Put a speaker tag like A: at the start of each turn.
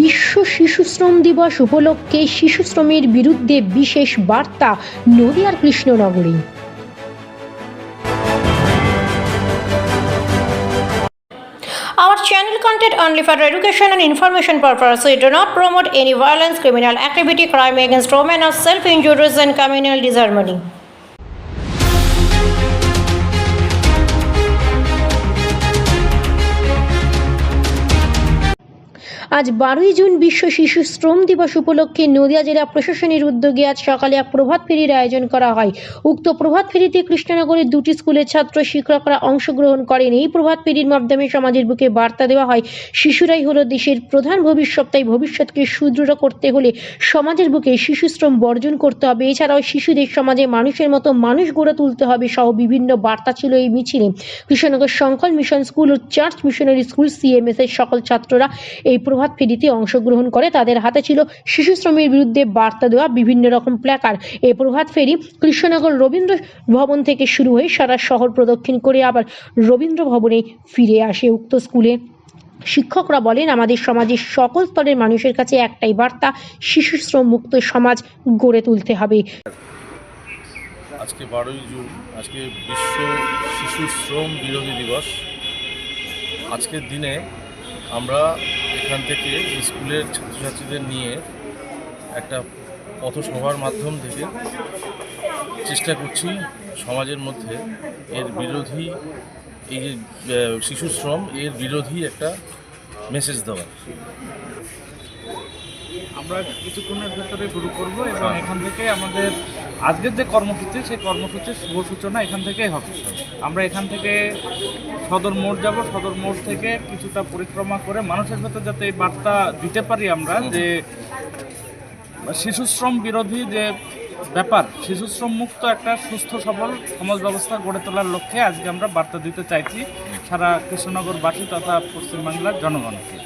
A: বিশ্ব শিশু শ্রম দিবস উপলক্ষে শিশু শ্রমের বিরুদ্ধে বিশেষ বার্তা নদিয়ার কৃষ্ণনগরে
B: Our channel content only for education and information purpose. We do not promote any violence, criminal activity, crime against women, or self-injuries and communal disharmony.
A: আজ বারোই জুন বিশ্ব শিশু শ্রম দিবস উপলক্ষে নদিয়া জেলা প্রশাসনের উদ্যোগে আজ সকালে এক প্রভাত ফেরির আয়োজন করা হয়। উক্ত প্রভাত ফেরিতে কৃষ্ণনগরের দুটি স্কুলের ছাত্র শিক্ষকরা অংশগ্রহণ করেন। এই প্রভাত ফেরির মাধ্যমে সমাজের বুকে বার্তা দেওয়া হয়, শিশুরাই হলো দেশের প্রধান ভবিষ্যৎ, তাই ভবিষ্যৎকে সুদৃঢ় করতে হলে সমাজের বুকে শিশু শ্রম বর্জন করতে হবে। এছাড়াও শিশুদের সমাজে মানুষের মতো মানুষ গড়ে তুলতে হবে সহ বিভিন্ন বার্তা ছিল এই মিছিলে। কৃষ্ণনগর সংকল মিশন স্কুল ও চার্চ মিশনারি স্কুল সিএমএস এর সকল ছাত্ররা এই প্রভাত ফেরিতে অংশগ্রহণ করে। তাদের হাতে ছিল শিশু শ্রমের বিরুদ্ধে বার্তা দেওয়া বিভিন্ন রকম প্ল্যাকার এই প্রভাত ফেরি কৃষ্ণনগর রবীন্দ্র ভবন থেকে শুরু হয়ে সারা শহর প্রদক্ষিণ করে আবার রবীন্দ্র ভবনে ফিরে আসে উক্ত স্কুলে। শিক্ষকরা বলেন, আমাদের সমাজের সকল স্তরের মানুষের কাছে একটাই বার্তা, শিশু শ্রম মুক্ত সমাজ গড়ে তুলতে হবে।
C: আজকে বারোই জুন, আজকে বিশ্ব শিশু শ্রম বিরোধী দিবস। আজকের দিনে আমরা এখান থেকে স্কুলের ছাত্রছাত্রীদের নিয়ে একটা পথসভার মাধ্যম থেকে চেষ্টা করছি সমাজের মধ্যে এর বিরোধী এই যে আহ, শিশু শ্রম এর বিরোধী একটা মেসেজ দেওয়ার।
D: আমরা কিছুক্ষণের ভেতরে শুরু করব এবং এখান থেকে আমাদের আজকের যে কর্মসূচি সেই কর্মসূচির শুভ সূচনা এখান থেকেই হবে। আমরা এখান থেকে সদর মোড় যাব। সদর মোড় থেকে কিছুটা পরিক্রমা করে মানুষের ভেতর যাতে এই বার্তা দিতে পারি আমরা যে শিশুশ্রম বিরোধী যে ব্যাপার শিশু শ্রম মুক্ত একটা সুস্থ সবল সমাজ ব্যবস্থা গড়ে তোলার লক্ষ্যে আজকে আমরা বার্তা দিতে চাইছি সারা কৃষ্ণনগরবাসী তথা পশ্চিমবাংলার জনগণকে।